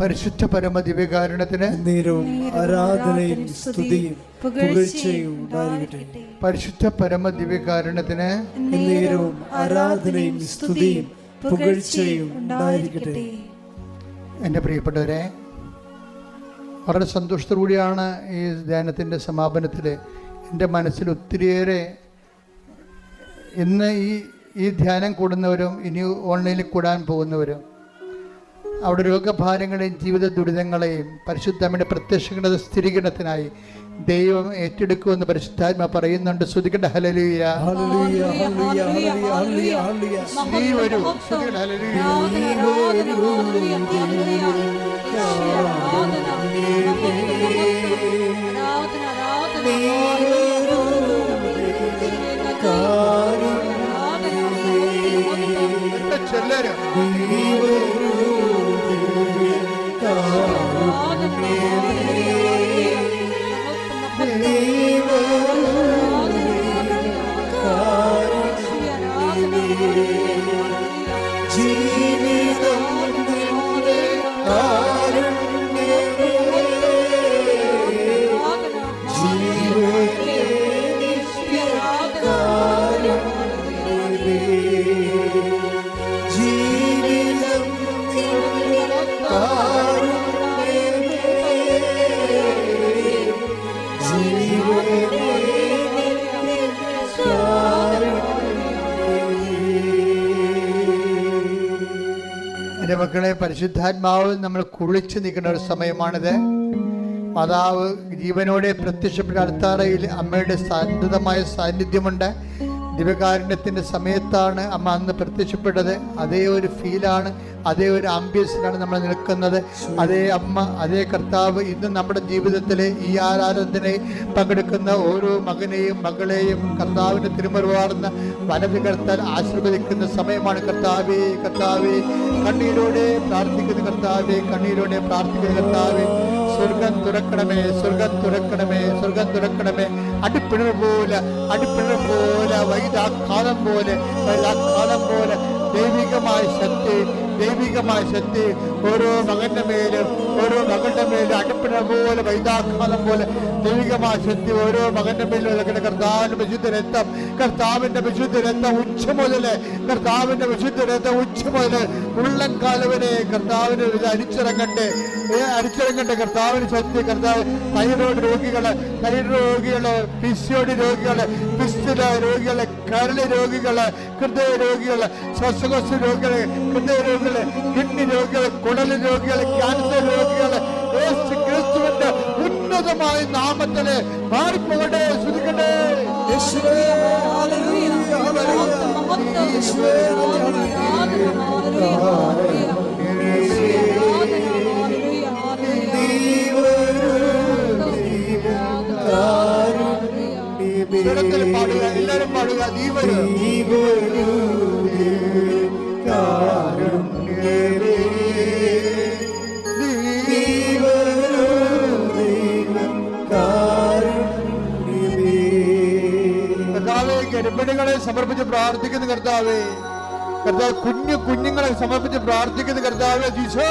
പരിശുദ്ധ പരമ ദിവ്യകാരുണ്യത്തിന് നേരവും ആരാധനയും സ്തുതിയും പുകഴ്ചയും ഉണ്ടായിരിക്കട്ടെ. പരിശുദ്ധ പരമ ദിവ്യകാരുണ്യത്തിന് നേരവും ആരാധനയും സ്തുതിയും പുകഴ്ചയും ഉണ്ടായിരിക്കട്ടെ. എന്റെ പ്രിയപ്പെട്ടവരെ വളരെ സന്തോഷത്തോടുകൂടിയാണ് ഈ ധ്യാനത്തിന്റെ സമാപനത്തിൽ എന്റെ മനസ്സിൽ ഒത്തിരിയേറെ ഇന്ന് ഈ ഈ ധ്യാനം കൂടുന്നവരും ഇനി ഓൺലൈനിൽ കൂടാൻ പോകുന്നവരും അവിടെ രോഗഭാരങ്ങളെയും ജീവിത ദുരിതങ്ങളെയും പരിശുദ്ധമ്മയുടെ പ്രത്യക്ഷങ്ങളുടെ സ്ഥിരീകരണത്തിനായി ദൈവം ഏറ്റെടുക്കുമെന്ന് പരിശുദ്ധാത്മ പറയുന്നുണ്ട്. ശ്രുതികട ഹലലിയ ഹല്ലേലൂയ ഹല്ലേലൂയ ഹല്ലേലൂയ ഹല്ലേലൂയ ഹല്ലേലൂയ നീ വരൂ ശ്രുതികണ്ട ഹല്ലേലൂയ. ജീവിതം മക്കളെ പരിശുദ്ധാത്മാവ് നമ്മൾ കുളിച്ച് നിൽക്കുന്ന ഒരു സമയമാണിത്. മാതാവ് ജീവനോടെ പ്രത്യക്ഷപ്പെട്ട അടുത്താറയിൽ അമ്മയുടെ സാന്നിധമായ സാന്നിധ്യമുണ്ട്. ദിവ്യകാരുണ്യത്തിന്റെ സമയത്താണ് അമ്മ അന്ന് പ്രത്യക്ഷപ്പെട്ടത്. അതേ ഒരു ഫീലാണ് അതേ ഒരു ആംബിയൻസിലാണ് നമ്മൾ നിൽക്കുന്നത്. അതേ അമ്മ അതേ കർത്താവ് ഇന്ന് നമ്മുടെ ജീവിതത്തിലെ ഈ ആരാധനയെ പങ്കെടുക്കുന്ന ഓരോ മകനെയും മകളെയും കർത്താവിന്റെ തിരുമറുവാടുന്ന വലത് കർത്താൻ ആശീർവദിക്കുന്ന സമയമാണ് കർത്താവേ കർത്താവേ. കണ്ണീരോടെ പ്രാർത്ഥിക്കുന്ന കർത്താവേ കണ്ണീരോടെ പ്രാർത്ഥിക്കുന്ന കർത്താവേ. സ്വർഗം തുറക്കണമേ സ്വർഗം തുറക്കണമേ സ്വർഗം തുറക്കണമേ. അടിപ്പിണർ പോലെ അടിപ്പിണർ പോലെ വൈദാഘാതം പോലെ വൈദാഘാതം പോലെ ദൈവികമായ ശക്തി ദൈവികമായ ശക്തി ഓരോ മകന്റെ മേലും ഓരോ മകന്റെ മേലും അടുപ്പിനെ പോലെ വൈതാക്കാലം പോലെ ദൈവികമായ ശക്തി ഓരോ മകന്റെ മേലും ഇളകണ കർത്താവിന്റെ വിശുദ്ധ രക്തം കർത്താവിന്റെ വിശുദ്ധ രക്തം ഉച്ച മുതൽ കർത്താവിന്റെ വിശുദ്ധ രക്തം ഉച്ച മുതൽ ഉള്ളൻ കാലവരെ കർത്താവിന് അരിച്ചിറങ്ങട്ടെ അരിച്ചിറങ്ങട്ടെ കർത്താവിന് ശക്തി കർത്താവ് തൈറോയ്ഡ് രോഗികൾ തൈറോയ്ഡ് രോഗികൾ പിസിയോഡ് രോഗികൾ പിസ്തുല രോഗികൾ കരളി രോഗികൾ ഹൃദയ രോഗികൾ ശ്വാസകോശ രോഗികൾ ഹൃദയ രോഗികൾ കിഡ്നി രോഗികൾ കുടൽ രോഗികൾ ക്യാൻസർ യേശുവിന്റെ യേശു ക്രിസ്തുവിന്റെ ഉന്നതമായ നാമത്തിലെ മാറിപ്പോകട്ടെ ശ്രുതിക്കട്ടെ പാടുക എല്ലാരും പാടുക ദീപ. ദീപ. നീ ഗർഭിണികളെ സമർപ്പിച്ച് പ്രാർത്ഥിക്കുന്ന കർത്താവേ കർത്താവ് കുഞ്ഞു കുഞ്ഞുങ്ങളെ സമർപ്പിച്ച് പ്രാർത്ഥിക്കുന്ന കർത്താവേ ജീശോ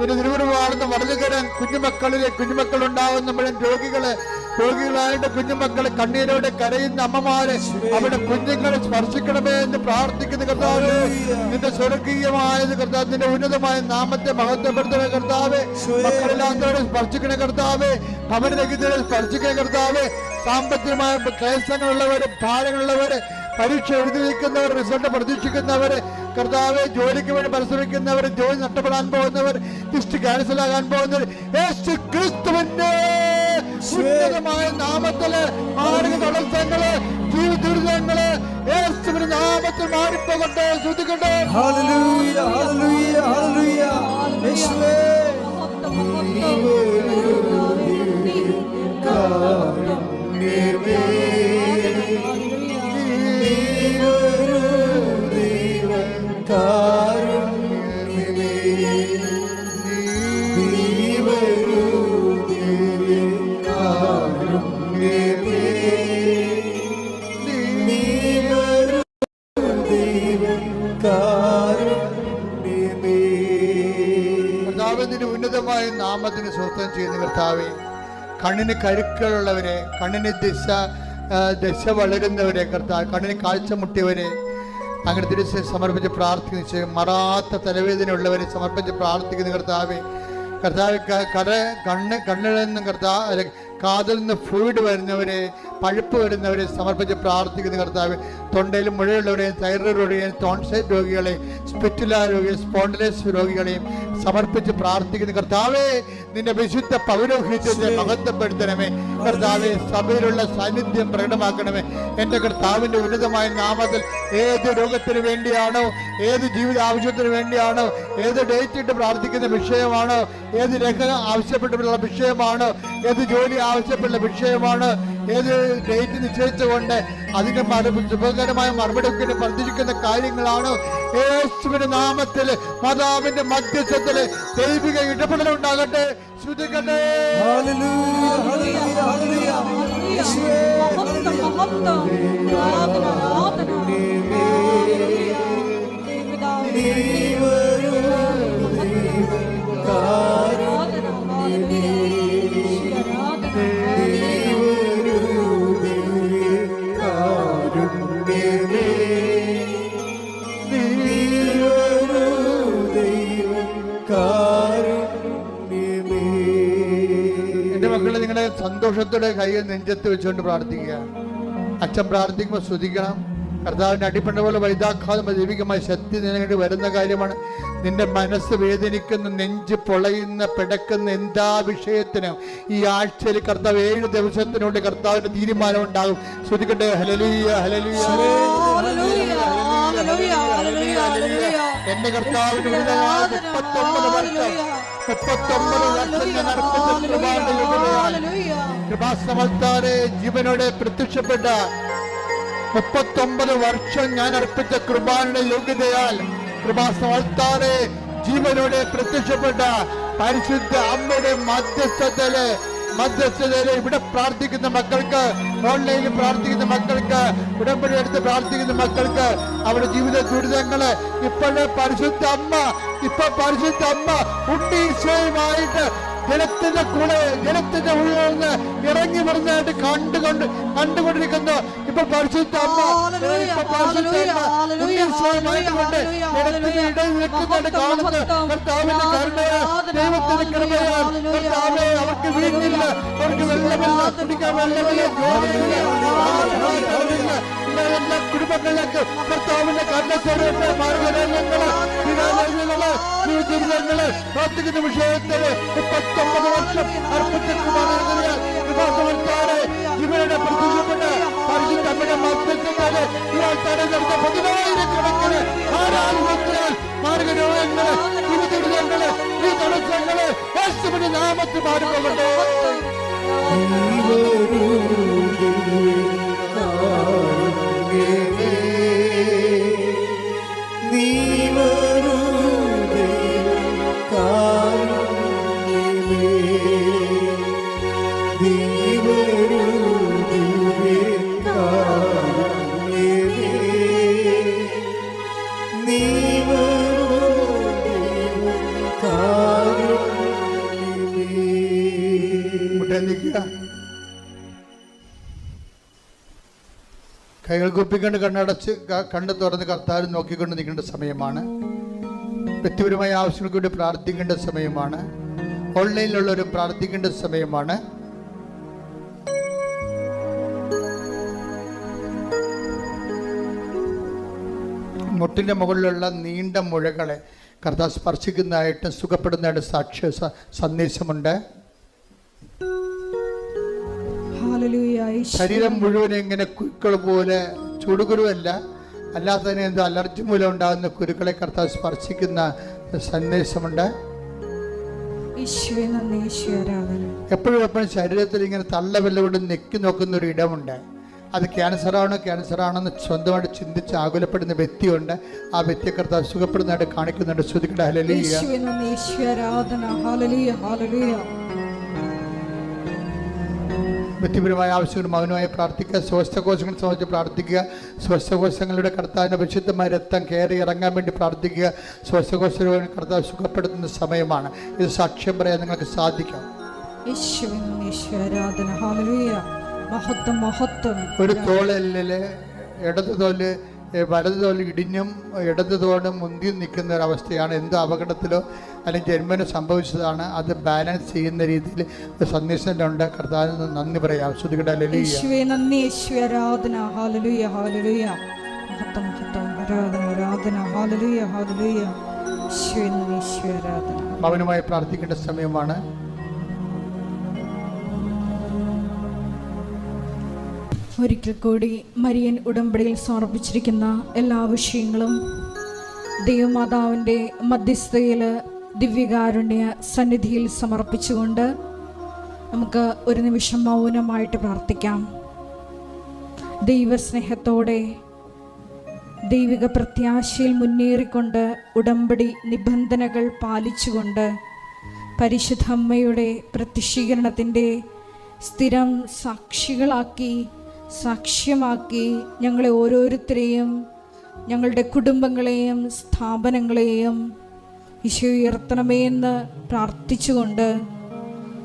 നിന്റെ തിരുവരുവാടുന്ന് വളരെ കയറാൻ കുഞ്ഞുമക്കളിലെ കുഞ്ഞുമക്കൾ ഉണ്ടാകുമ്പോഴും രോഗികളെ രോഗികളായിട്ട് കുഞ്ഞുമക്കളെ കണ്ണീരോടെ കരയുന്ന അമ്മമാരെ അവിടെ കുഞ്ഞുങ്ങളെ സ്പർശിക്കണമേ എന്ന് പ്രാർത്ഥിക്കുന്ന കർത്താവ് നിന്റെ സ്വർഗീയമായത് കർത്താവ് നിന്റെ ഉന്നതമായ നാമത്തെ മഹത്വപ്പെടുത്തുന്ന കർത്താവ്. മക്കളില്ലാത്തവരെ സ്പർശിക്കണ കർത്താവ്. ഭവനരഹിതരെ സ്പർശിക്കണ കർത്താവ്. സാമ്പത്തികമായ ക്ലേശങ്ങളുള്ളവര് ഭാരങ്ങളുള്ളവര് പരീക്ഷ എഴുതി വയ്ക്കുന്നവർ റിസൾട്ട് പ്രതീക്ഷിക്കുന്നവർ കർത്താവ് ജോലിക്ക് വേണ്ടി പരിശ്രമിക്കുന്നവർ ജോലി നഷ്ടപ്പെടാൻ പോകുന്നവർ ലിസ്റ്റ് ക്യാൻസൽ ആകാൻ പോകുന്നവർ യേശു ക്രിസ്തുവിന്റെ ഉന്നതമായ നാമത്തിൽ മാർഗ തടസ്സങ്ങൾ ജീവിത ദുരിതങ്ങൾ യേശുവിന്റെ നാമത്തിൽ മാറിപ്പോകട്ടെ ശ്രദ്ധിക്കട്ടെ ഹല്ലേലൂയ ഹല്ലേലൂയ ഹല്ലേലൂയ കണ്ണിന് കരുക്കളുള്ളവരെ കണ്ണിന് ദിശ ദശ വളരുന്നവരെ കർത്താവ് കണ്ണിന് കാഴ്ച മുട്ടിയവരെ അങ്ങനെ തിരിച്ച് സമർപ്പിച്ച് പ്രാർത്ഥിച്ച് മറാത്ത തലവേദന ഉള്ളവരെ സമർപ്പിച്ച് പ്രാർത്ഥിക്കുന്ന കർത്താവെ. കർത്താവ് കട കണ്ണ് കണ്ണിൽ നിന്നും കർത്താവ് അല്ലെ കാതിൽ നിന്ന് ഫ്ലൂയിഡ് വരുന്നവരെ പഴുപ്പ് വരുന്നവരെ സമർപ്പിച്ച് പ്രാർത്ഥിക്കുന്ന കർത്താവ്. തൊണ്ടയിൽ മുഴയുള്ളവരെയും തൈറോയ്ഡ് ടോൺസൈറ്റ് രോഗികളെയും സ്പിറ്റുല രോഗികളെയും സ്പോണ്ടലൈസ് രോഗികളെയും സമർപ്പിച്ച് പ്രാർത്ഥിക്കുന്ന. കർത്താവേ നിന്റെ വിശുദ്ധ പൗരോഹിത്യത്തെ മഹത്വപ്പെടുത്തണമേ. കർത്താവെ സഭയിലുള്ള സാന്നിധ്യം പ്രകടമാക്കണമേ. എന്റെ കർത്താവിന്റെ ഉന്നതമായ നാമത്തിൽ ഏത് രോഗത്തിന് വേണ്ടിയാണോ ഏത് ജീവിത ആവശ്യത്തിന് വേണ്ടിയാണോ ഏത് ഡേറ്റിട്ട് പ്രാർത്ഥിക്കുന്ന വിഷയമാണോ ഏത് രേഖ ആവശ്യപ്പെട്ടുള്ള വിഷയമാണോ ഏത് ജോലി ആവശ്യപ്പെട്ടുള്ള വിഷയമാണ് ഏത് ഡേറ്റ് നിശ്ചയിച്ചുകൊണ്ട് അതിന്റെ മറുപടി ശുഭകരമായ മറുപടി പ്രതീക്ഷിക്കുന്ന കാര്യങ്ങളാണ് യേശുവിന്റെ നാമത്തിൽ മാതാവിന്റെ മധ്യസ്ഥത്തിൽ ദൈവിക ഇടപെടൽ ഉണ്ടാകട്ടെ. ശ്രുതിക്കട്ടെ മഹത്വം മഹത്വം. സന്തോഷത്തോടെ കൈകൾ നെഞ്ചത്ത് വെച്ചുകൊണ്ട് പ്രാർത്ഥിക്കുക. അച്ഛൻ പ്രാർത്ഥിക്കുമ്പോൾ ശ്രദ്ധിക്കണം കർത്താവിന്റെ അടിപ്പണ്ട പോലെ വൈതാഘാതം ദൈവികമായ ശക്തി നിനക്ക് വരുന്ന കാര്യമാണ്. നിന്റെ മനസ്സ് വേദനിക്കുന്ന നെഞ്ച് പൊളയുന്ന പിടക്കുന്ന എന്താ വിഷയത്തിനും? ഈ ആഴ്ചയിൽ കർത്താവ് ഏഴ് ദിവസത്തിനുള്ളിൽ കർത്താവിന്റെ തീരുമാനം ഉണ്ടാകും. ശ്രദ്ധിക്കട്ടെ ഹലലിയ ഹലലിയ എന്റെ കർത്താവിന് മുപ്പത്തൊമ്പത് വർഷം. മുപ്പത്തൊമ്പത് വർഷം കൃപാന്റെ ജീവനോടെ പ്രത്യക്ഷപ്പെട്ട മുപ്പത്തൊമ്പത് വർഷം ഞാൻ അർപ്പിച്ച കൃപാനുടെ യോഗ്യതയാൽ കൃപാസമൽത്താരെ ജീവനോടെ പ്രത്യക്ഷപ്പെട്ട പരിശുദ്ധ അമ്മയുടെ മധ്യസ്ഥതയിൽ മധ്യസ്ഥതയിൽ ഇവിടെ പ്രാർത്ഥിക്കുന്ന മക്കൾക്ക് ഓൺലൈനിൽ പ്രാർത്ഥിക്കുന്ന മക്കൾക്ക് ഉടമ്പടി എടുത്ത് പ്രാർത്ഥിക്കുന്ന മക്കൾക്ക് അവരുടെ ജീവിത ദുരിതങ്ങൾ ഇപ്പോഴേ പരിശുദ്ധ അമ്മ ഇപ്പൊ പരിശുദ്ധ അമ്മ ഉണ്ണീശോയുമായിട്ട് ജലത്തിന്റെ കൂടെ ജലത്തിന്റെ ഉള്ളിൽ നിന്ന് ഇറങ്ങി വരുന്നതായിട്ട് കണ്ടുകൊണ്ട് കണ്ടുകൊണ്ടിരിക്കുന്നു. ഇപ്പൊ പരിശുദ്ധ അമ്മ ഇപ്പൊ പരിശുദ്ധ ജലത്തിന്റെ ഇടയിൽ നിൽക്കുന്നതായിട്ട് കാണുന്നു. കർത്താവിന്റെ ദൈവത്തിന്റെ കൃപയാൽ കർത്താവെ അവർക്ക് വീടില്ല അവർക്ക് വെള്ളമില്ല കുടിക്കാൻ വെള്ളമില്ല ജോലിയില്ല എല്ലാ കുടുംബങ്ങളിലേക്ക് കർത്താവിന്റെ കണ്ണത്തോടെ മാർഗരംഗങ്ങൾ വിനാശങ്ങൾ ദുരിതങ്ങൾ പ്രാർത്ഥിക്കുന്ന വിഷയത്തിൽ മുപ്പത്തൊമ്പത് വർഷം അർപ്പിച്ചിട്ടുമാണ് ഇവരുടെ പ്രത്യക്ഷപ്പെട്ട് പരിശുദ്ധമ്മയുടെ മധ്യത്തിൽ ഇയാൾ തടഞ്ഞെടുത്ത പതിനായിരക്കണക്കിന് ആരാധനത്തിനാൽ മാർഗരോഗങ്ങൾ ദുരിതങ്ങൾ ഈ തടസ്സങ്ങൾ യേശുവിന്റെ നാമത്തിൽ മാറുന്നുണ്ട് നീ കൈകൾ കുപ്പിക്കൊണ്ട് കണ്ണടച്ച് കണ്ണ് തുറന്ന് കർത്താവ് നോക്കിക്കൊണ്ട് നിൽക്കേണ്ട സമയമാണ്. വ്യക്തിപരമായ ആവശ്യങ്ങൾക്ക് വേണ്ടി പ്രാർത്ഥിക്കേണ്ട സമയമാണ്. ഓൺലൈനിലുള്ളവർ പ്രാർത്ഥിക്കേണ്ട സമയമാണ്. മുട്ടിന്റെ മുകളിലുള്ള നീണ്ട മുഴകളെ കർത്താവ് സ്പർശിക്കുന്നതായിട്ട് സുഖപ്പെടുന്നതായിട്ട് സാക്ഷ്യ സന്ദേശമുണ്ട്. ശരീരം മുഴുവൻ ഇങ്ങനെ കുക്കൾ പോലെ ചുടുകുരുവല്ല. അല്ലാതെ തന്നെ എന്തോ അലർജി മൂലം ഉണ്ടാകുന്ന കുരുക്കളെ കർത്താവ് സ്പർശിക്കുന്ന സന്ദേശമുണ്ട്. എപ്പോഴും എപ്പോഴും ശരീരത്തിൽ ഇങ്ങനെ തള്ളവെല്ലാം കൊണ്ട് നെക്കി നോക്കുന്ന ഒരു ഇടമുണ്ട്. അത് ക്യാൻസറാണോ എന്ന് സ്വന്തമായിട്ട് ചിന്തിച്ച് ആകുലപ്പെടുന്ന വ്യക്തിയുണ്ട്. ആ വ്യക്തിയെ കർത്താവ് സുഖപ്പെടുന്നതായിട്ട് കാണിക്കുന്നുണ്ട്. ശ്രുതിക്കട ഹലലിയ വ്യക്തിപരമായ ആവശ്യങ്ങളും മൗനമായി പ്രാർത്ഥിക്കുക. സ്വസ്ഥകോശങ്ങൾ സംബന്ധിച്ച് പ്രാർത്ഥിക്കുക. സ്വസ്ഥകോശങ്ങളുടെ കർത്താവിന്റെ പരിശുദ്ധമായ രക്തം കയറി ഇറങ്ങാൻ വേണ്ടി പ്രാർത്ഥിക്കുക. സ്വസ്ഥകോശ കർത്താവ് സുഖപ്പെടുത്തുന്ന സമയമാണ്. ഇത് സാക്ഷ്യം പറയാൻ നിങ്ങൾക്ക് സാധിക്കാം. ഒരു തോളല്ലേ ഇടത് തോൽ വലത് തോൽ ഇടിഞ്ഞും ഇടത് തോടും മുന്തിയും നിൽക്കുന്ന ഒരവസ്ഥയാണ് എന്തോ അപകടത്തിലോ അല്ലെങ്കിൽ ജന്മനോ സംഭവിച്ചതാണ്. അത് ബാലൻസ് ചെയ്യുന്ന രീതിയിൽ ഒരു സന്ദേശത്തിലുണ്ട് കർത്താവിന് നന്ദി പറയാം. ശ്രുതികട ലലിയ നന്ദി. ആരാധന. ഹാലലുയ ഹാലലുയ മഹത്വം മഹത്വം ആരാധന ആരാധന. ഹാലലുയ ഹാലലുയ യേശുവേ നന്ദി. യേശുവേ മൗനമായി പ്രാർത്ഥിക്കേണ്ട സമയമാണ്. ഒരിക്കൽ കൂടി മരിയൻ ഉടമ്പടിയിൽ സമർപ്പിച്ചിരിക്കുന്ന എല്ലാ വിഷയങ്ങളും ദൈവമാതാവിന്റെ മധ്യസ്ഥതയിൽ ദിവ്യകാരുണ്യ സന്നിധിയിൽ സമർപ്പിച്ചുകൊണ്ട് നമുക്ക് ഒരു നിമിഷം മൗനമായിട്ട് പ്രാർത്ഥിക്കാം. ദൈവസ്നേഹത്തോടെ ദൈവിക പ്രത്യാശയിൽ മുന്നേറിക്കൊണ്ട് ഉടമ്പടി നിബന്ധനകൾ പാലിച്ചുകൊണ്ട് പരിശുദ്ധമ്മയുടെ പ്രത്യക്ഷീകരണത്തിന്റെ സ്ഥിരം സാക്ഷികളാക്കി സാക്ഷ്യമാക്കി ഞങ്ങളെ ഓരോരുത്തരെയും ഞങ്ങളുടെ കുടുംബങ്ങളെയും സ്ഥാപനങ്ങളെയും ഈശോ ഉയർത്തണമേ എന്ന് പ്രാർത്ഥിച്ചുകൊണ്ട്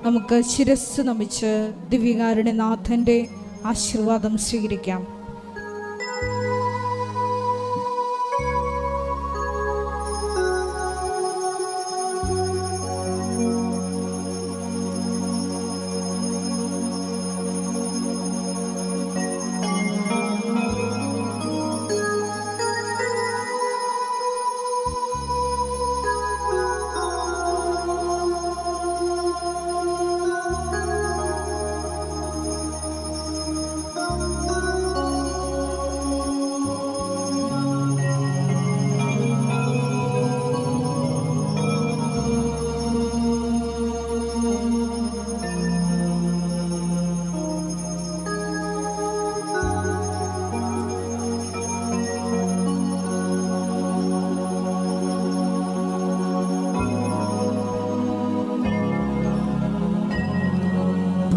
നമുക്ക് ശിരസ് നമിച്ച് ദിവ്യകാരുണ്യനാഥന്റെ ആശീർവാദം സ്വീകരിക്കാം.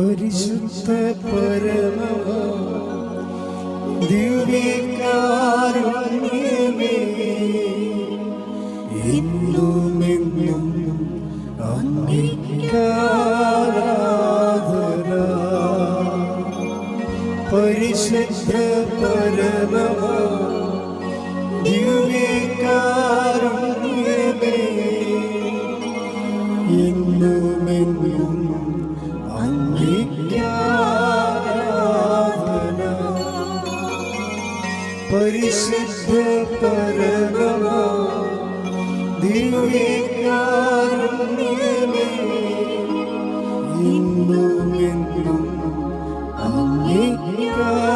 പരിശുദ്ധ പരമ ദിവ്യകാരുണ്യമേ. ഇന്നും എന്നും പരിശുദ്ധ ഇന്നുമെന്നും അംഗീകാരാധന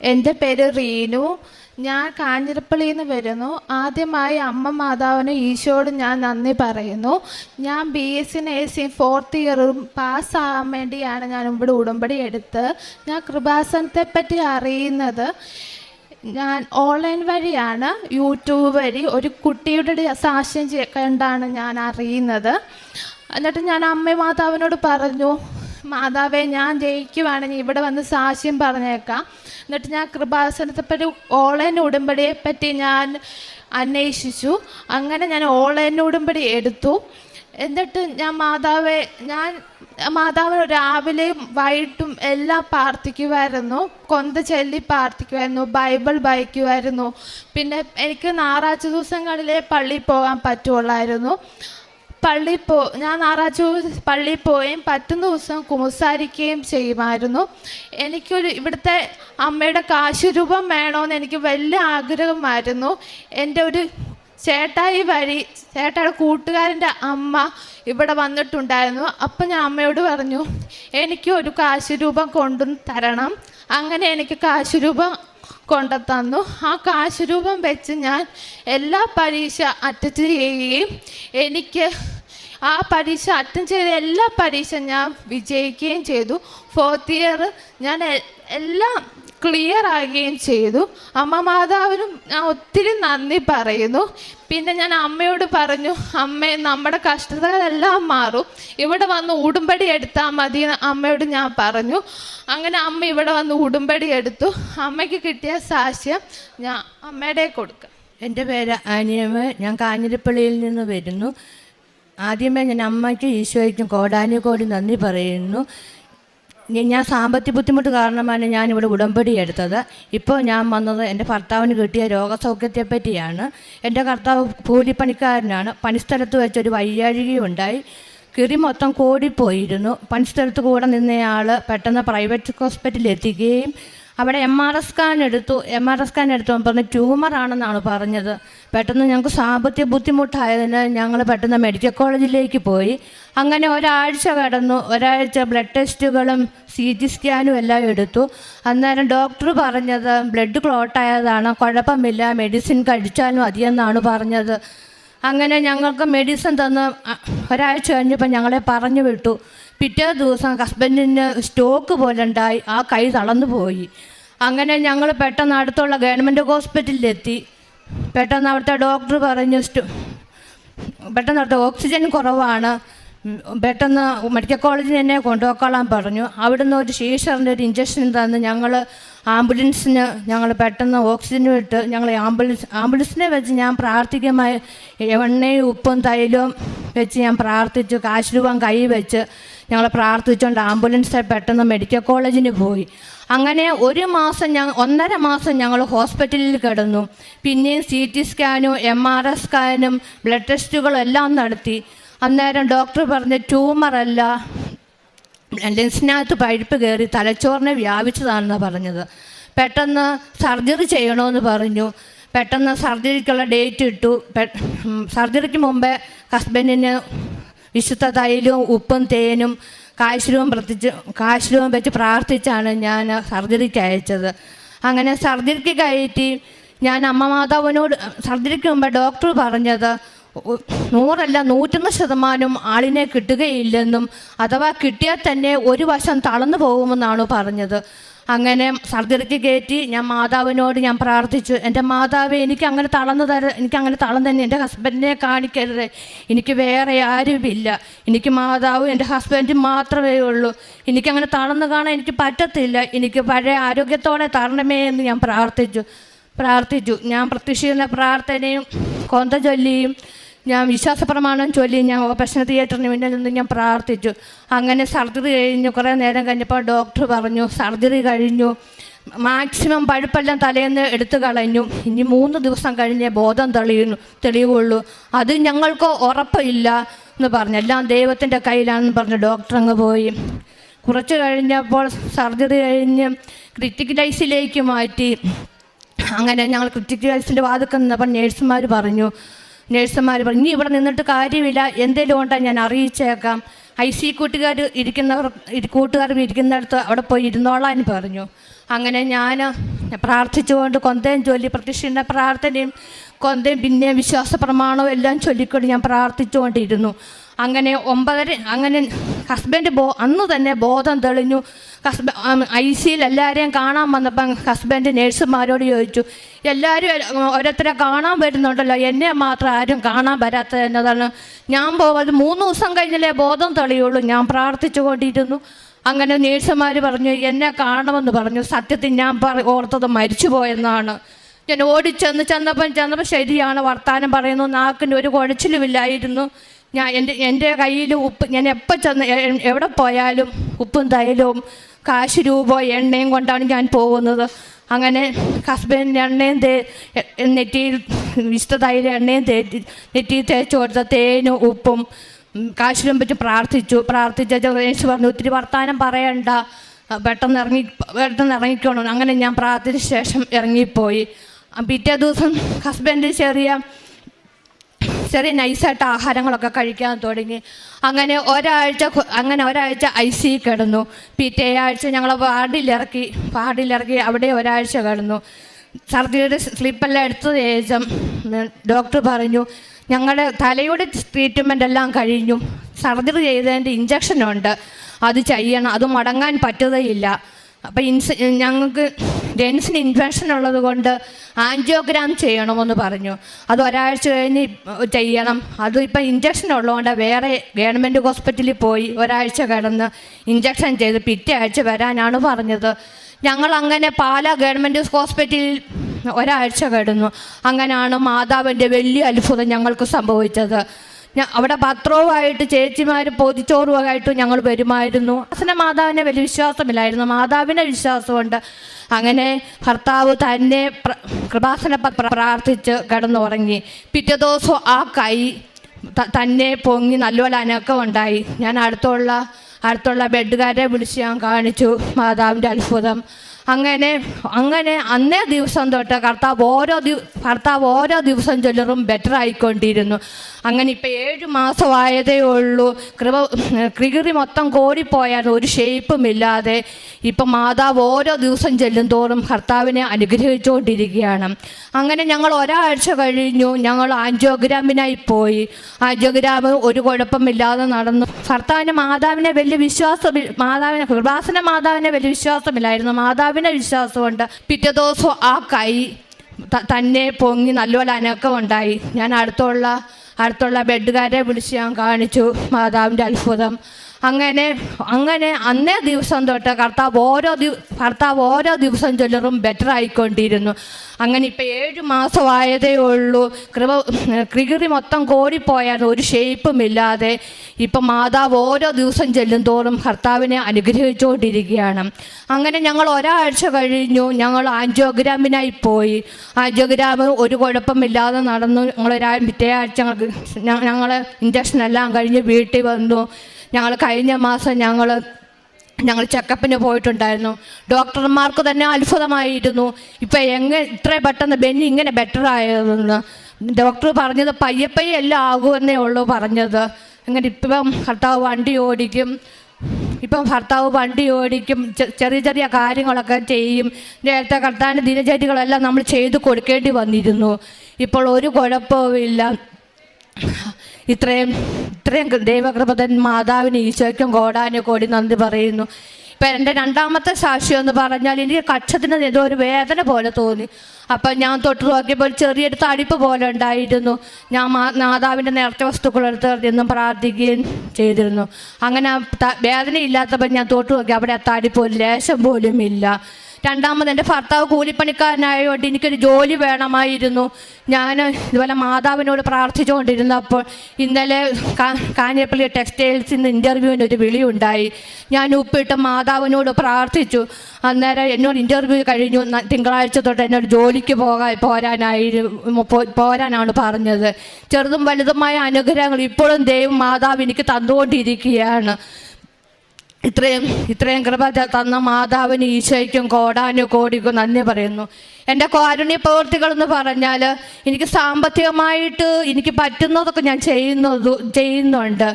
എന്റെ പേര് റീനു. ഞാൻ കാഞ്ഞിരപ്പള്ളിയിൽ നിന്ന് വരുന്നു. ആദ്യമായി അമ്മ മാതാവിന് ഈശോയോട് ഞാൻ നന്ദി പറയുന്നു. ഞാൻ ബി എസ് നേഴ്സിംഗ് ഫോർത്ത് ഇയറും പാസ്സാകാൻ വേണ്ടിയാണ് ഞാൻ ഇവിടെ ഉടമ്പടി എടുത്ത്. ഞാൻ കൃപാസനത്തെ പറ്റി അറിയുന്നത് ഞാൻ ഓൺലൈൻ വഴിയാണ് യൂട്യൂബ് വഴി ഒരു കുട്ടിയുടെ സാക്ഷ്യം കണ്ടാണ് ഞാൻ അറിയുന്നത്. എന്നിട്ട് ഞാൻ അമ്മ മാതാവിനോട് പറഞ്ഞു മാതാവേ ഞാൻ ജയിക്കുവാണെങ്കിൽ ഇവിടെ വന്ന് സാക്ഷ്യം പറഞ്ഞേക്കാം. എന്നിട്ട് ഞാൻ കൃപാസനത്തെപ്പറ്റി ഓൺലൈൻ ഉടമ്പടിയെ പറ്റി ഞാൻ അന്വേഷിച്ചു. അങ്ങനെ ഞാൻ ഓൺലൈൻ ഉടമ്പടി എടുത്തു. എന്നിട്ട് ഞാൻ മാതാവെ ഞാൻ മാതാവിന് രാവിലെയും വൈകിട്ടും എല്ലാം പ്രാർത്ഥിക്കുമായിരുന്നു കൊന്ത ചൊല്ലി പ്രാർത്ഥിക്കുമായിരുന്നു ബൈബിൾ വായിക്കുമായിരുന്നു പിന്നെ എനിക്ക് ഞായറാഴ്ച ദിവസങ്ങളിലേ പള്ളിയിൽ പോകാൻ പറ്റുള്ളായിരുന്നു. പള്ളിയിൽ പോ ഞാൻ ഞായറാഴ്ച പള്ളി പോവുകയും പറ്റുന്ന ദിവസം കുമ്പസാരിക്കുകയും ചെയ്യുമായിരുന്നു. എനിക്കൊരു ഇവിടുത്തെ അമ്മയുടെ കാശുരൂപം വേണമെന്ന് എനിക്ക് വലിയ ആഗ്രഹമായിരുന്നു. എന്റെ ഒരു ചേട്ടായി വഴി ചേട്ടായുടെ കൂട്ടുകാരന്റെ അമ്മ ഇവിടെ വന്നിട്ടുണ്ടായിരുന്നു. അപ്പം ഞാൻ അമ്മയോട് പറഞ്ഞു എനിക്ക് ഒരു കാശുരൂപം കൊണ്ടു തരണം. അങ്ങനെ എനിക്ക് കാശുരൂപം കൊണ്ടു ആ ആ കാശുരൂപം വെച്ച് ഞാൻ എല്ലാ പരീക്ഷ അറ്റൻഡ് ചെയ്യുകയും എനിക്ക് ആ പരീക്ഷ അറ്റൻഡ് ചെയ്ത എല്ലാ പരീക്ഷ ഞാൻ വിജയിക്കുകയും ചെയ്തു. ഫോർത്ത് ഇയർ ഞാൻ എല്ലാം ക്ലിയർ ആകുകയും ചെയ്തു. അമ്മ മാതാവിനും ഞാൻ ഒത്തിരി നന്ദി പറയുന്നു. പിന്നെ ഞാൻ അമ്മയോട് പറഞ്ഞു അമ്മ നമ്മുടെ കഷ്ടതകളെല്ലാം മാറും. ഇവിടെ വന്ന് ഉടുമ്പടി എടുത്താൽ മതി അമ്മയോട് ഞാൻ പറഞ്ഞു. അങ്ങനെ അമ്മ ഇവിടെ വന്ന് ഉടുമ്പടി എടുത്തു. അമ്മയ്ക്ക് കിട്ടിയ സാക്ഷ്യം ഞാൻ അമ്മയുടെ കൊടുക്കാം. എന്റെ പേര് അനിയമ്മ. ഞാൻ കാഞ്ഞിരപ്പള്ളിയിൽ നിന്ന് വരുന്നു. ആദ്യമേ ഞാൻ അമ്മയ്ക്കും ഈശോയ്ക്കും കോടാനുകോടി നന്ദി പറയുന്നു. ഞാൻ സാമ്പത്തിക ബുദ്ധിമുട്ട് കാരണമാണ് ഞാൻ ഞാനിവിടെ ഉടമ്പടി എടുത്തത്. ഇപ്പോൾ ഞാൻ വന്നത് എന്റെ ഭർത്താവിന് കിട്ടിയ രോഗസൗഖ്യത്തെ പറ്റിയാണ്. എന്റെ ഭർത്താവ് കൂലിപ്പണിക്കാരനാണ്. പണിസ്ഥലത്ത് വെച്ചൊരു വയ്യാഴികയുണ്ടായി കിറി മൊത്തം കോടിപ്പോയിരുന്നു. പണിസ്ഥലത്ത് കൂടെ നിന്നയാൾ പെട്ടെന്ന് പ്രൈവറ്റ് ഹോസ്പിറ്റലിൽ എത്തിക്കുകയും അവിടെ എം ആർ എസ് സ്കാൻ എടുത്തു. എം ആർ എസ് സ്കാൻ എടുത്തു. പറഞ്ഞു ട്യൂമറാണെന്നാണ് പറഞ്ഞത്. പെട്ടെന്ന് ഞങ്ങൾക്ക് സാമ്പത്തിക ബുദ്ധിമുട്ടായതിന് ഞങ്ങൾ പെട്ടെന്ന് മെഡിക്കൽ കോളേജിലേക്ക് പോയി. അങ്ങനെ ഒരാഴ്ച കടന്നു. ഒരാഴ്ച ബ്ലഡ് ടെസ്റ്റുകളും സി ടി സ്കാനും എല്ലാം എടുത്തു. അന്നേരം ഡോക്ടർ പറഞ്ഞത് ബ്ലഡ് ക്ലോട്ടായതാണ് കുഴപ്പമില്ല. മെഡിസിൻ കഴിച്ചാലും മതിയെന്നാണ് പറഞ്ഞത്. അങ്ങനെ ഞങ്ങൾക്ക് മെഡിസിൻ തന്ന് ഒരാഴ്ച കഴിഞ്ഞപ്പോൾ ഞങ്ങളെ പറഞ്ഞു വിട്ടു. പിറ്റേ ദിവസം ഹസ്ബൻഡിന് സ്റ്റോക്ക് പോലെ ഉണ്ടായി. ആ കൈ തളർന്നു പോയി. അങ്ങനെ ഞങ്ങൾ പെട്ടെന്ന് അടുത്തുള്ള ഗവൺമെന്റ് ഹോസ്പിറ്റലിലെത്തി. പെട്ടെന്ന് അവിടുത്തെ ഡോക്ടർ പറഞ്ഞു സ്റ്റോ പെട്ടെന്ന് അവിടുത്തെ ഓക്സിജൻ കുറവാണ്. പെട്ടെന്ന് മെഡിക്കൽ കോളേജിൽ തന്നെ കൊണ്ടുപോക്കോളാൻ പറഞ്ഞു. അവിടുന്ന് ഒരു ശീശറിന്റെ ഒരു ഇഞ്ചക്ഷൻ തന്ന് ഞങ്ങൾ ആംബുലൻസിന് ഞങ്ങൾ പെട്ടെന്ന് ഓക്സിജൻ വിട്ട് ഞങ്ങൾ ആംബുലൻസ് ആംബുലൻസിനെ വെച്ച് ഞാൻ പ്രാർത്ഥികമായി എണ്ണയും ഉപ്പും തൈലവും വെച്ച് ഞാൻ പ്രാർത്ഥിച്ചു കാശ് രൂപം കൈ വെച്ച് ഞങ്ങൾ പ്രാർത്ഥിച്ചുകൊണ്ട് ആംബുലൻസിൽ പെട്ടെന്ന് മെഡിക്കൽ കോളേജിന് പോയി. അങ്ങനെ ഒരു മാസം ഞങ്ങൾ ഒന്നര മാസം ഞങ്ങൾ ഹോസ്പിറ്റലിൽ കിടന്നു. പിന്നെയും സി ടി സ്കാനും എം ആർ എസ് സ്കാനും ബ്ലഡ് ടെസ്റ്റുകളും എല്ലാം നടത്തി. അന്നേരം ഡോക്ടർ പറഞ്ഞ് ട്യൂമറല്ല ലെൻസിനകത്ത് പഴുപ്പ് കയറി തലച്ചോറിനെ വ്യാപിച്ചതാണെന്നാണ് പറഞ്ഞത്. പെട്ടെന്ന് സർജറി ചെയ്യണമെന്ന് പറഞ്ഞു. പെട്ടെന്ന് സർജറിക്കുള്ള ഡേറ്റ് ഇട്ടു. സർജറിക്ക് മുമ്പേ ഹസ്ബൻഡിന് വിശുദ്ധ തൈലവും ഉപ്പും തേനും കാശുരവും പ്രത്യേകിച്ച് കാശുരവും വെച്ച് പ്രാർത്ഥിച്ചാണ് ഞാൻ സർജറിക്ക് അയച്ചത്. അങ്ങനെ സർജറിക്ക് കയറ്റി ഞാൻ അമ്മ മാതാവിനോട് സർജറിക്ക് മുമ്പ് ഡോക്ടർ പറഞ്ഞത് നൂറല്ല നൂറ്റൊന്ന് ശതമാനം ആളിനെ കിട്ടുകയില്ലെന്നും അഥവാ കിട്ടിയാൽ തന്നെ ഒരു വശം തളർന്നു പോകുമെന്നാണ് പറഞ്ഞത്. അങ്ങനെ സർജറിക്ക് കയറ്റി ഞാൻ മാതാവിനോട് ഞാൻ പ്രാർത്ഥിച്ചു. എന്റെ മാതാവ് എനിക്ക് അങ്ങനെ തളർന്നു തര എനിക്ക് അങ്ങനെ തളം തന്നെ എന്റെ ഹസ്ബൻഡിനെ കാണിക്കരുത്. എനിക്ക് വേറെ ആരുമില്ല. എനിക്ക് മാതാവും എന്റെ ഹസ്ബൻഡും മാത്രമേ ഉള്ളൂ. എനിക്കങ്ങനെ തളർന്നു കാണാൻ എനിക്ക് പറ്റത്തില്ല. എനിക്ക് പഴയ ആരോഗ്യത്തോടെ തരണമേ എന്ന് ഞാൻ പ്രാർത്ഥിച്ചു. പ്രാർത്ഥിച്ചു. ഞാൻ പ്രത്യക്ഷീകരണ പ്രാർത്ഥനയും കൊന്ത ചൊല്ലിയും ഞാൻ വിശ്വാസ പ്രമാണം ചൊല്ലി ഞാൻ ഓപ്പറേഷൻ തിയേറ്ററിന് മുന്നിൽ നിന്ന് ഞാൻ പ്രാർത്ഥിച്ചു. അങ്ങനെ സർജറി കഴിഞ്ഞു. കുറേ നേരം കഴിഞ്ഞപ്പോൾ ഡോക്ടർ പറഞ്ഞു സർജറി കഴിഞ്ഞു. മാക്സിമം പഴുപ്പെല്ലാം തലേന്ന് എടുത്തു കളഞ്ഞു. ഇനി മൂന്ന് ദിവസം കഴിഞ്ഞേ ബോധം തെളിയുന്നു തെളിയുള്ളൂ അത് ഞങ്ങൾക്ക് ഉറപ്പില്ല എന്ന് പറഞ്ഞു. എല്ലാം ദൈവത്തിന്റെ കയ്യിലാണെന്ന് പറഞ്ഞു ഡോക്ടർ അങ്ങ് പോയി. കുറച്ച് കഴിഞ്ഞപ്പോൾ സർജറി കഴിഞ്ഞ് ക്രിറ്റിക്കലൈസിലേക്ക് മാറ്റി. അങ്ങനെ ഞങ്ങൾ ക്രിറ്റിക്കലൈസിന്റെ വാതുക്കം നിന്നപ്പോൾ നേഴ്സുമാർ പറഞ്ഞു നേഴ്സുമാർ പറഞ്ഞു ഇനി ഇവിടെ നിന്നിട്ട് കാര്യമില്ല എന്തെങ്കിലും ഉണ്ടോ ഞാൻ അറിയിച്ചേക്കാം. ഐ സി കൂട്ടുകാർ ഇരിക്കുന്നവർ ഇരി- കൂട്ടുകാർ ഇരിക്കുന്നിടത്ത് അവിടെ പോയി ഇരുന്നോളാൻ പറഞ്ഞു. അങ്ങനെ ഞാൻ പ്രാർത്ഥിച്ചുകൊണ്ട് കൊന്തയും ചൊല്ലി പ്രത്യക്ഷന്റെ പ്രാർത്ഥനയും കൊന്തയും പിന്നെ വിശ്വാസ പ്രമാണവും എല്ലാം ചൊല്ലിക്കൊണ്ട് ഞാൻ പ്രാർത്ഥിച്ചുകൊണ്ടിരുന്നു. അങ്ങനെ ഒമ്പതര അങ്ങനെ ഹസ്ബൻഡ് ബോ അന്ന് തന്നെ ബോധം തെളിഞ്ഞു. ഹസ്ബ ഐ സിയിൽ എല്ലാവരെയും കാണാൻ വന്നപ്പം ഹസ്ബൻഡ് നേഴ്സുമാരോട് ചോദിച്ചു എല്ലാവരും ഓരോരുത്തരെ കാണാൻ വരുന്നുണ്ടല്ലോ എന്നെ മാത്രം ആരും കാണാൻ വരാത്തത് എന്നതാണ്. ഞാൻ പോവാത് മൂന്ന് ദിവസം കഴിഞ്ഞല്ലേ ബോധം തെളിയുള്ളൂ. ഞാൻ പ്രാർത്ഥിച്ചു കൊണ്ടിരുന്നു. അങ്ങനെ നേഴ്സുമാർ പറഞ്ഞു എന്നെ കാണണമെന്ന് പറഞ്ഞു. സത്യത്തിൽ ഞാൻ പറ ഓർത്തത് മരിച്ചു പോയെന്നാണ്. ഞാൻ ഓടിച്ചെന്ന് ചെന്നപ്പം ചെന്നപ്പോൾ ശരിയാണ് വർത്താനം പറയുന്നു. നാക്കിന്റെ ഒരു കുഴച്ചിലുമില്ലായിരുന്നു. ഞാൻ എന്റെ എന്റെ കയ്യിൽ ഉപ്പ് ഞാൻ എപ്പോൾ ചെന്ന് എവിടെ പോയാലും ഉപ്പും തൈലവും കാശ് രൂപ എണ്ണയും കൊണ്ടാണ് ഞാൻ പോകുന്നത്. അങ്ങനെ ഹസ്ബൻഡ് എണ്ണയും തേ നെറ്റിയിൽ വിശുദ്ധ തൈല എണ്ണയും തേറ്റി നെറ്റിയിൽ തേച്ച് കൊടുത്ത തേനും ഉപ്പും കാശിലും പറ്റി പ്രാർത്ഥിച്ചു. പ്രാർത്ഥിച്ച യേശു പറഞ്ഞു ഒത്തിരി വർത്തമാനം പറയണ്ട. പെട്ടെന്ന് ഇറങ്ങി പെട്ടെന്ന് ഇറങ്ങിക്കോണം. അങ്ങനെ ഞാൻ പ്രാർത്ഥിച്ച ശേഷം ഇറങ്ങിപ്പോയി. പിറ്റേ ദിവസം ഹസ്ബൻഡ് ചെറിയ ചെറിയ നൈസായിട്ട് ആഹാരങ്ങളൊക്കെ കഴിക്കാൻ തുടങ്ങി. അങ്ങനെ ഒരാഴ്ച അങ്ങനെ ഒരാഴ്ച ഐ സി കിടന്നു. പിറ്റേ ആഴ്ച ഞങ്ങൾ വാർഡിലിറക്കി വാർഡിലിറക്കി അവിടെ ഒരാഴ്ച കിടന്നു. സർജറിയുടെ സ്ലിപ്പെല്ലാം എടുത്ത ശേഷം ഡോക്ടർ പറഞ്ഞു ഞങ്ങളുടെ തലയുടെ ട്രീറ്റ്മെന്റ് എല്ലാം കഴിഞ്ഞു. സർജറി ചെയ്തതിന്റെ ഇഞ്ചക്ഷനുണ്ട് അത് ചെയ്യണം. അത് മടങ്ങാൻ പറ്റുകയില്ല. അപ്പം ഇൻസ് ഞങ്ങൾക്ക് ജെൻസിന് ഇൻഫെക്ഷൻ ഉള്ളത് കൊണ്ട് ആൻജിയോഗ്രാം ചെയ്യണമെന്ന് പറഞ്ഞു. അത് ഒരാഴ്ച കഴിഞ്ഞ് ചെയ്യണം. അത് ഇപ്പം ഇഞ്ചക്ഷൻ ഉള്ളതുകൊണ്ട് വേറെ ഗവൺമെന്റ് ഹോസ്പിറ്റലിൽ പോയി ഒരാഴ്ച കിടന്ന് ഇഞ്ചക്ഷൻ ചെയ്ത് പിറ്റേ ആഴ്ച വരാനാണ് പറഞ്ഞത്. ഞങ്ങൾ അങ്ങനെ പാല ഗവൺമെന്റ് ഹോസ്പിറ്റലിൽ ഒരാഴ്ച കിടന്നു. അങ്ങനെയാണ് മാതാവിന്റെ വലിയ അത്ഭുതം ഞങ്ങൾക്ക് സംഭവിച്ചത്. അവിടെ പത്രവുമായിട്ട് ചേച്ചിമാർ പൊതിച്ചോറുമായിട്ട് ഞങ്ങൾ വരുമായിരുന്നു. അച്ഛനെ മാതാവിനെ വലിയ വിശ്വാസമില്ലായിരുന്നു. മാതാവിനെ വിശ്വാസമുണ്ട്. അങ്ങനെ ഭർത്താവ് തന്നെ കൃപാസന പ്രാർത്ഥിച്ച് കിടന്നുറങ്ങി. പിറ്റേ ദിവസം ആ കൈ തന്നെ പൊങ്ങി നല്ലപോലെ അനക്കം ഉണ്ടായി. ഞാൻ അടുത്തുള്ള അടുത്തുള്ള ബെഡുകാരെ വിളിച്ച് ഞാൻ കാണിച്ചു. മാതാവിന്റെ അത്ഭുതം. അങ്ങനെ അങ്ങനെ അന്നേ ദിവസം തൊട്ട് കർത്താവ് ഓരോ ദിവ കർത്താവ് ഓരോ ദിവസം ചൊല്ലറും ബെറ്റർ ആയിക്കൊണ്ടിരുന്നു. അങ്ങനെ ഇപ്പം ഏഴ് മാസമായതേ ഉള്ളൂ. കൃപ ക്രികിറി മൊത്തം കോരിപ്പോയാൽ ഒരു ഷേപ്പും ഇല്ലാതെ ഇപ്പം മാതാവ് ഓരോ ദിവസം ചെല്ലും തോറും കർത്താവിനെ അനുഗ്രഹിച്ചുകൊണ്ടിരിക്കുകയാണ്. അങ്ങനെ ഞങ്ങൾ ഒരാഴ്ച കഴിഞ്ഞു. ഞങ്ങൾ ആൻജിയോഗ്രാമിനായി പോയി. ആൻജിയോഗ്രാം ഒരു കുഴപ്പമില്ലാതെ നടന്നു. ഭർത്താവിന് മാതാവിനെ വലിയ വിശ്വാസം മാതാവിനെ കൃപാസന മാതാവിനെ വലിയ വിശ്വാസമില്ലായിരുന്നു. മാതാവിനെ വിശ്വാസമുണ്ട്. പിറ്റേ ദിവസം ആ കൈ തന്നെ പൊങ്ങി നല്ലപോലെ അനക്കം ഉണ്ടായി. ഞാൻ അടുത്തുള്ള അടുത്തുള്ള ബെഡുകാരെ വിളിച്ച് ഞാൻ കാണിച്ചു. മാതാവിന്റെ അത്ഭുതം. അങ്ങനെ അങ്ങനെ അന്നേ ദിവസം തൊട്ട് കർത്താവ് ഓരോ ദിവ കർത്താവ് ഓരോ ദിവസം ചൊല്ലറും ബെറ്റർ ആയിക്കൊണ്ടിരുന്നു. അങ്ങനെ ഇപ്പം ഏഴ് മാസമായതേ ഉള്ളൂ. കൃപ കൃകൃതി മൊത്തം കോരിപ്പോയാൽ ഒരു ഷേപ്പും ഇല്ലാതെ ഇപ്പം മാതാവ് ഓരോ ദിവസം ചെല്ലും തോറും കർത്താവിനെ അനുഗ്രഹിച്ചുകൊണ്ടിരിക്കുകയാണ്. അങ്ങനെ ഞങ്ങൾ ഒരാഴ്ച കഴിഞ്ഞു. ഞങ്ങൾ ആൻജിയോഗ്രാമിനായി പോയി. ആൻജിയോഗ്രാം ഒരു കുഴപ്പമില്ലാതെ നടന്നു. ഞങ്ങൾ ഒരാഴ്ച പിറ്റേ ആഴ്ച ഞങ്ങൾ ഇഞ്ചക്ഷൻ എല്ലാം കഴിഞ്ഞ് വീട്ടിൽ വന്നു. ഞങ്ങൾ കഴിഞ്ഞ മാസം ഞങ്ങൾ ഞങ്ങൾ ചെക്കപ്പിന് പോയിട്ടുണ്ടായിരുന്നു. ഡോക്ടർമാർക്ക് തന്നെ അത്ഭുതമായിരുന്നു. ഇപ്പം എങ്ങനെ ഇത്ര പെട്ടെന്ന് ബെന്നി ഇങ്ങനെ ബെറ്റർ ആയതെന്ന്. ഡോക്ടർ പറഞ്ഞത് പയ്യെ പയ്യെ എല്ലാം ആകുമെന്നേ ഉള്ളൂ പറഞ്ഞത്. അങ്ങനെ ഇപ്പം ഭർത്താവ് വണ്ടി ഓടിക്കും. ഇപ്പം ഭർത്താവ് വണ്ടി ഓടിക്കും. ചെറിയ ചെറിയ കാര്യങ്ങളൊക്കെ ചെയ്യും. നേരത്തെ കർത്താവിന്റെ ദിനചര്യകളെല്ലാം നമ്മൾ ചെയ്തു കൊടുക്കേണ്ടി വന്നിരുന്നു. ഇപ്പോൾ ഒരു കുഴപ്പവുമില്ല. ഇത്രയും ഇത്രയും ദൈവകൃപതൻ മാതാവിന് ഈശോയ്ക്കും കോടാനും കോടി നന്ദി പറയുന്നു. ഇപ്പം എന്റെ രണ്ടാമത്തെ സാക്ഷ്യം എന്ന് പറഞ്ഞാൽ എനിക്ക് കക്ഷത്തിന് എന്തോ ഒരു വേദന പോലെ തോന്നി. അപ്പം ഞാൻ തൊട്ട് നോക്കിയപ്പോൾ ചെറിയൊരു തടിപ്പ് പോലെ ഉണ്ടായിരുന്നു. ഞാൻ മാതാവിന്റെ നേർച്ച വസ്തുക്കളെടുത്ത് നിന്നും പ്രാർത്ഥിക്കുകയും ചെയ്തിരുന്നു. അങ്ങനെ വേദന ഇല്ലാത്തപ്പോൾ ഞാൻ തൊട്ട് നോക്കി അവിടെ ആ തടിപ്പ് ഒരു ലേശം പോലും ഇല്ല രണ്ടാമത് എന്റെ ഭർത്താവ് കൂലിപ്പണിക്കാരനായതുകൊണ്ട് എനിക്കൊരു ജോലി വേണമായിരുന്നു. ഞാൻ ഇതുപോലെ മാതാവിനോട് പ്രാർത്ഥിച്ചുകൊണ്ടിരുന്നപ്പോൾ ഇന്നലെ കാഞ്ഞിരപ്പള്ളി ടെക്സ്റ്റൈൽസിൽ നിന്ന് ഇന്റർവ്യൂവിന് ഒരു വിളിയുണ്ടായി ഞാൻ ഉപ്പിട്ട് മാതാവിനോട് പ്രാർത്ഥിച്ചു. അന്നേരം എന്നോട് ഇന്റർവ്യൂ കഴിഞ്ഞു. തിങ്കളാഴ്ച തൊട്ട് എന്നോട് ജോലിക്ക് പോകാൻ പോരാനായി പോരാനാണ് പറഞ്ഞത്. ചെറുതും വലുതുമായ അനുഗ്രഹങ്ങൾ ഇപ്പോഴും ദൈവം മാതാവ് എനിക്ക് തന്നുകൊണ്ടിരിക്കുകയാണ്. ഇത്രയും ഇത്രയും കൃപ തന്ന മാതാവിന് ഈശോയ്ക്കും കോടാനും കോടിക്കും നന്ദി പറയുന്നു. എന്റെ കാരുണ്യ പ്രവൃത്തികൾ എന്ന് പറഞ്ഞാൽ എനിക്ക് സാമ്പത്തികമായിട്ട് എനിക്ക് പറ്റുന്നതൊക്കെ ഞാൻ ചെയ്യുന്നത് ചെയ്യുന്നുണ്ട്.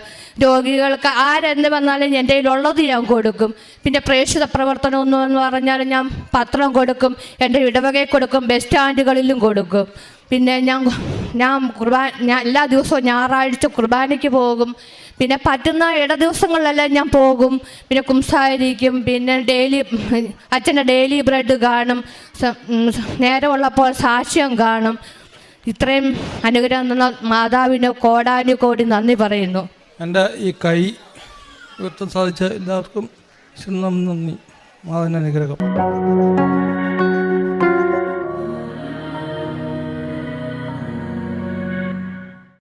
രോഗികൾക്ക് ആരെന്ന് വന്നാലും എന്റെ കയ്യിലുള്ളത് ഞാൻ കൊടുക്കും. പിന്നെ പ്രേക്ഷിത പ്രവർത്തനം എന്ന് എന്ന് പറഞ്ഞാൽ ഞാൻ പത്രം കൊടുക്കും എന്റെ ഇടവകയിൽ കൊടുക്കും ബസ് സ്റ്റാൻഡുകളിലും കൊടുക്കും. പിന്നെ ഞാൻ ഞാൻ കുർബാന ഞാൻ എല്ലാ ദിവസവും ഞായറാഴ്ച കുർബാനയ്ക്ക് പോകും. പിന്നെ പറ്റുന്ന ഇട ദിവസങ്ങളിലെല്ലാം ഞാൻ പോകും. പിന്നെ കുംസായിരിക്കും പിന്നെ ഡെയിലി അച്ഛന്റെ ഡെയിലി ബ്രെഡ് കാണും നേരമുള്ളപ്പോൾ സാക്ഷ്യം കാണും. ഇത്രയും അനുഗ്രഹം തന്ന മാതാവിന് കോടാനു കോടി നന്ദി പറയുന്നു. എന്റെ ഈ കൈ ഉയർത്താൻ സാധിച്ച എല്ലാവർക്കും നന്ദി. മാതാവിന്റെ അനുഗ്രഹം.